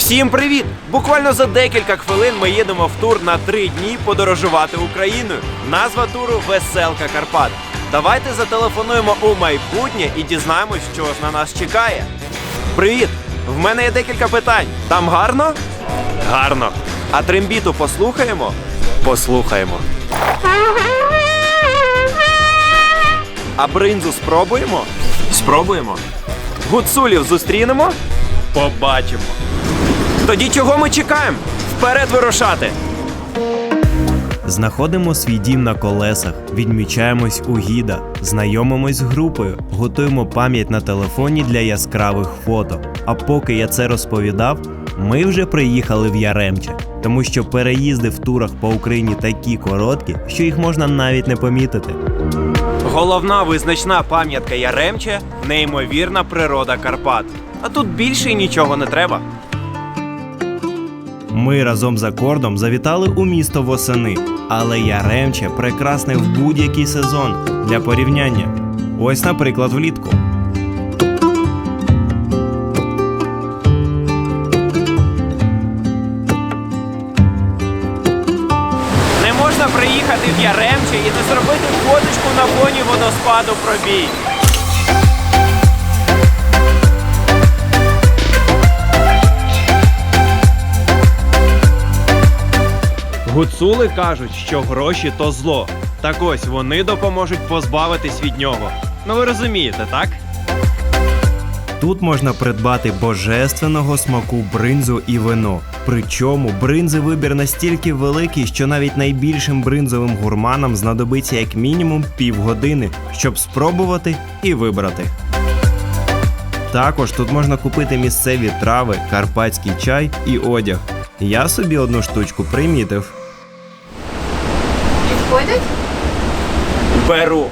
Всім привіт! Буквально за декілька хвилин ми їдемо в тур на три дні подорожувати Україною. Назва туру Веселка Карпат. Давайте зателефонуємо у майбутнє і дізнаємось, що ж на нас чекає. Привіт! В мене є декілька питань. Там гарно? Гарно. А трембіту послухаємо? Послухаємо. А бринзу спробуємо? Спробуємо. Гуцулів зустрінемо? Побачимо. Тоді чого ми чекаємо? Вперед вирушати! Знаходимо свій дім на колесах, відмічаємось у гіда, знайомимось з групою, готуємо пам'ять на телефоні для яскравих фото. А поки я це розповідав, ми вже приїхали в Яремче, тому що переїзди в турах по Україні такі короткі, що їх можна навіть не помітити. Головна визначна пам'ятка Яремче неймовірна природа Карпат. А тут більше й нічого не треба. Ми разом з акордом завітали у місто восени, але Яремче прекрасне в будь-який сезон для порівняння. Ось, наприклад, влітку. Не можна приїхати в Яремче і не зробити фоточку на фоні водоспаду пробій. Гуцули кажуть, що гроші то зло. Так ось вони допоможуть позбавитись від нього. Ну ви розумієте, так? Тут можна придбати божественного смаку бринзу і вино. Причому бринзи вибір настільки великий, що навіть найбільшим бринзовим гурманам знадобиться як мінімум півгодини, щоб спробувати і вибрати. Також тут можна купити місцеві трави, карпатський чай і одяг. Я собі одну штучку примітив. Підходять? Беру.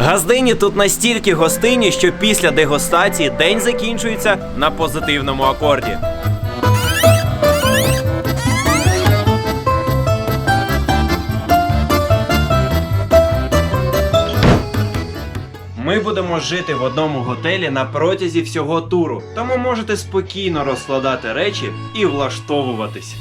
Газдині тут настільки гостинні, що після дегустації день закінчується на позитивному акорді. Ми будемо жити в одному готелі на протязі всього туру, тому можете спокійно розкладати речі і влаштовуватись.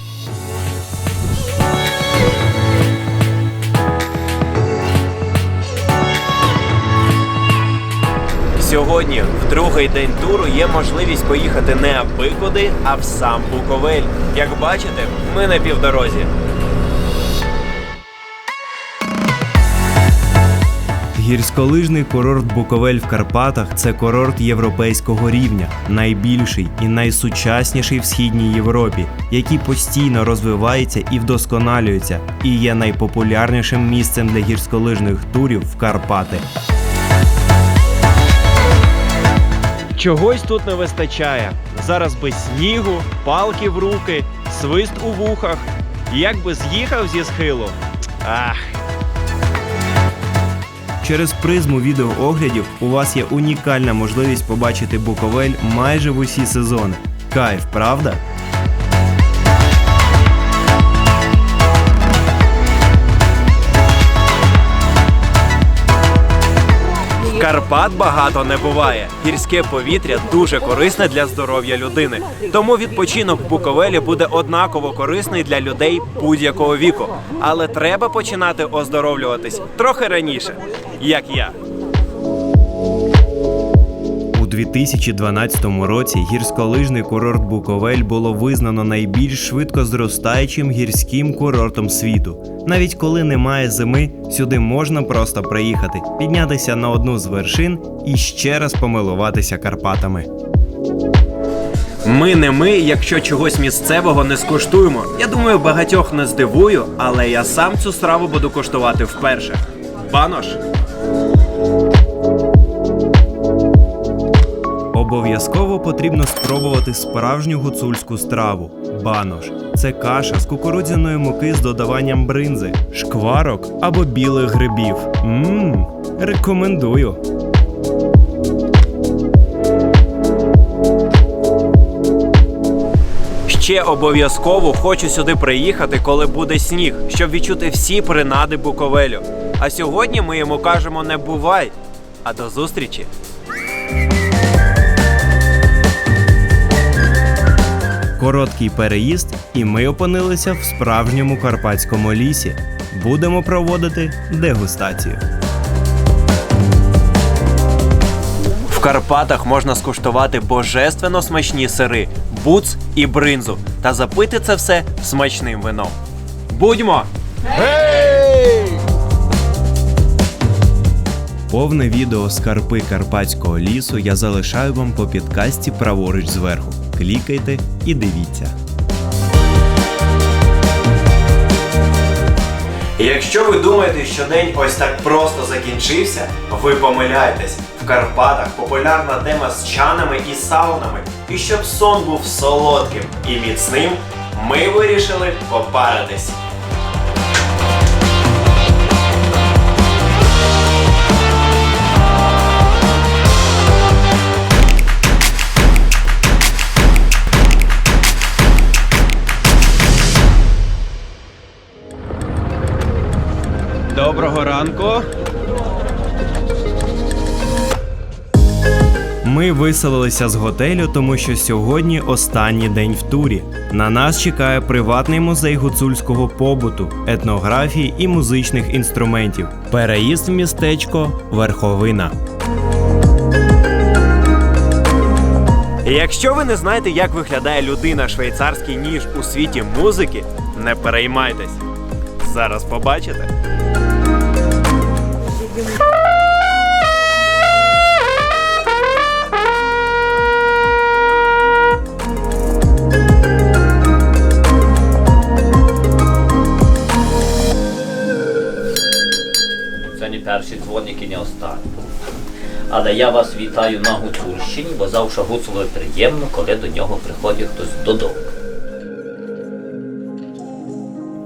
Сьогодні, в другий день туру, є можливість поїхати не аби куди, а в сам Буковель. Як бачите, ми на півдорозі. Гірськолижний курорт Буковель в Карпатах це курорт європейського рівня, найбільший і найсучасніший в східній Європі, який постійно розвивається і вдосконалюється, і є найпопулярнішим місцем для гірськолижних турів в Карпати. Чогось тут не вистачає. Зараз без снігу, палки в руки, свист у вухах. Як би з'їхав зі схилу. Ах. Через призму відеооглядів у вас є унікальна можливість побачити Буковель майже в усі сезони. Кайф, правда? Карпат багато не буває. Гірське повітря дуже корисне для здоров'я людини. Тому відпочинок в Буковелі буде однаково корисний для людей будь-якого віку. Але треба починати оздоровлюватись трохи раніше, як я. У 2012 році гірськолижний курорт Буковель було визнано найбільш швидко зростаючим гірським курортом світу. Навіть коли немає зими, сюди можна просто приїхати, піднятися на одну з вершин і ще раз помилуватися Карпатами. Ми не ми, якщо чогось місцевого не скуштуємо. Я думаю, багатьох не здивую, але я сам цю страву буду коштувати вперше. Банош. Обов'язково потрібно спробувати справжню гуцульську страву банош. Це каша з кукурудзяної муки з додаванням бринзи, шкварок або білих грибів. Мм, рекомендую. Ще обов'язково хочу сюди приїхати, коли буде сніг, щоб відчути всі принади Буковелю. А сьогодні ми йому кажемо не бувай, а до зустрічі. Короткий переїзд, і ми опинилися в справжньому карпатському лісі. Будемо проводити дегустацію. В Карпатах можна скуштувати божественно смачні сири, буц і бринзу та запити це все смачним вином. Будьмо! Повне відео з Карпи Карпатського лісу я залишаю вам по підкасті праворуч зверху. Клікайте і дивіться. Якщо ви думаєте, що день ось так просто закінчився, ви помиляєтесь. В Карпатах популярна тема з чанами і саунами. І щоб сон був солодким і міцним, ми вирішили попаритись. Ми виселилися з готелю, тому що сьогодні останній день в турі. На нас чекає приватний музей гуцульського побуту, етнографії і музичних інструментів. Переїзд в містечко Верховина. Якщо ви не знаєте, як виглядає людина швейцарський ніж у світі музики, не переймайтесь. Зараз побачите. Але я вас вітаю на Гуцульщині, бо завжди Гуцулові приємно, коли до нього приходить хтось додому.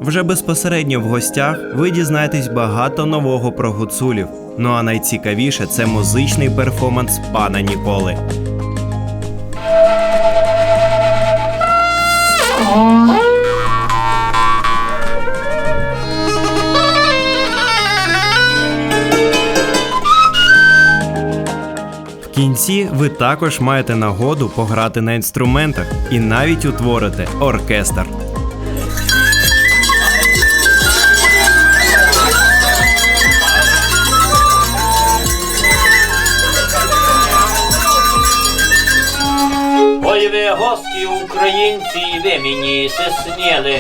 Вже безпосередньо в гостях ви дізнаєтесь багато нового про гуцулів. Ну а найцікавіше це музичний перформанс пана Ніколи. Кінці ви також маєте нагоду пограти на інструментах і навіть утворити оркестр. Ой ви гості українці, ви мені сесніли,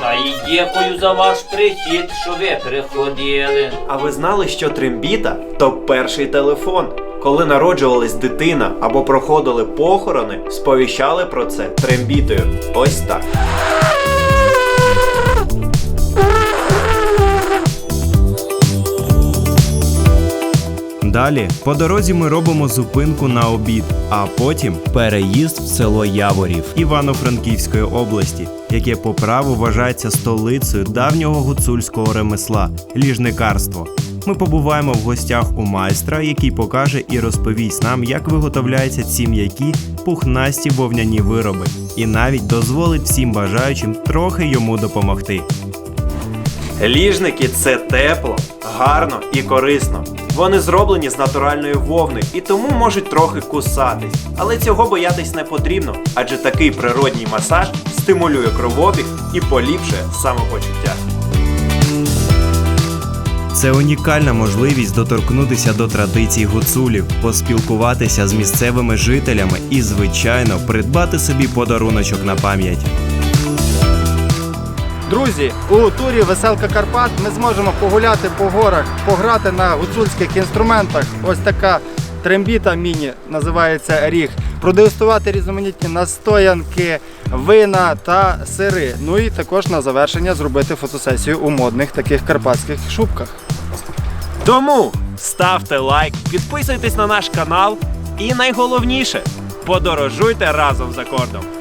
та й дякую за ваш прихід, що ви приходили. А ви знали, що трембіта то перший телефон. Коли народжувалась дитина або проходили похорони, сповіщали про це трембітою. Ось так. Далі по дорозі ми робимо зупинку на обід, а потім переїзд в село Яворів Івано-Франківської області, яке по праву вважається столицею давнього гуцульського ремесла ліжникарство. Ми побуваємо в гостях у майстра, який покаже і розповість нам, як виготовляються ці м'які пухнасті вовняні вироби, і навіть дозволить всім бажаючим трохи йому допомогти. Ліжники це тепло, гарно і корисно. Вони зроблені з натуральної вовни і тому можуть трохи кусатись. Але цього боятись не потрібно, адже такий природній масаж стимулює кровообіг і поліпшує самопочуття. Це унікальна можливість доторкнутися до традицій гуцулів, поспілкуватися з місцевими жителями і, звичайно, придбати собі подаруночок на пам'ять. Друзі, у турі Веселка Карпат ми зможемо погуляти по горах, пограти на гуцульських інструментах. Ось така трембіта міні називається ріг. Продегустувати різноманітні настоянки, вина та сири. Ну і також на завершення зробити фотосесію у модних таких карпатських шубках. Тому ставте лайк, підписуйтесь на наш канал і найголовніше подорожуйте разом за кордом.